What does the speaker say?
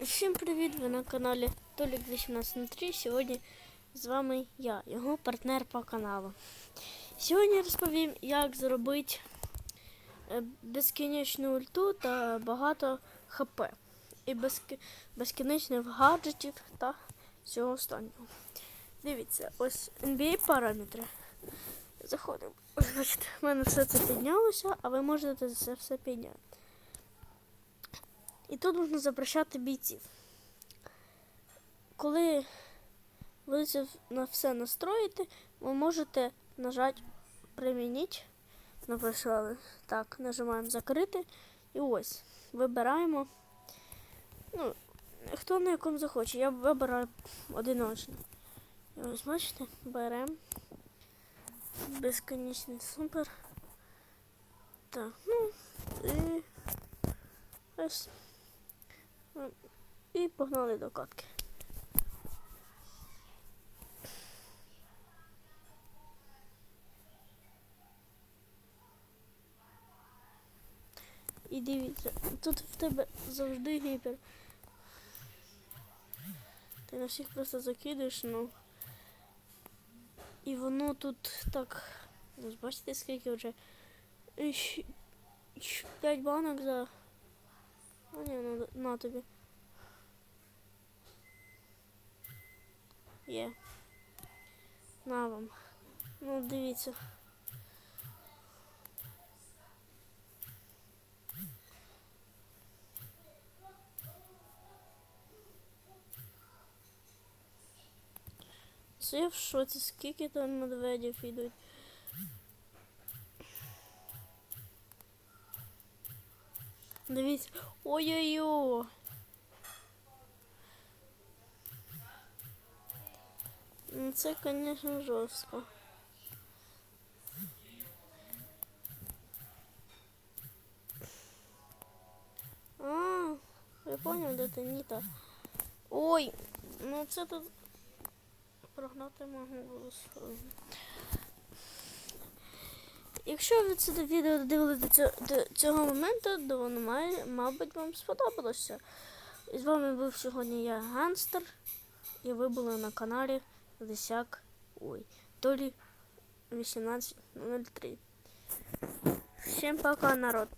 Всім привіт! Ви на каналі Толік 1803. Сьогодні з вами я, його партнер по каналу. Сьогодні розповім, як зробити е, безкінечну ульту та багато ХП. І безкінечних гаджетів та всього останнього. Дивіться, ось NBA параметри. Заходимо. Бачите, в мене все це піднялося, а ви можете це все підняти. І тут можна запрещати бійців. Коли ви це на все настроїте, ви можете нажати примініть. Написали. Так, нажимаємо закрити. І ось. Вибираємо. Ну, хто на якому захоче. Я вибираю одиночно. І ось бачите, беремо. Безконечний супер. Так, ну і ось. І погнали до катки. І дивіться, тут в тебе завжди гіпер. Ти на всіх просто закидуєш, ну. І воно тут так. Ось бачите, скільки вже. 5 банок за. А ні, на, на тобі. Є. На вам. Ну, дивіться. Це в шоці, скільки там медведів йдуть. Дивіться. Ой-ой-ой. Ну, це, звісно, жорстко. А, я понял, де ти Ніта. Ой, ну це тут прогнати можна було. Якщо ви це відео додивилися до цього, до цього моменту, то воно має, мабуть, вам сподобалося. І з вами був сьогодні я Ганстер. І ви були на каналі Лисяк Ой, Толі 1803. Всім пока, народ.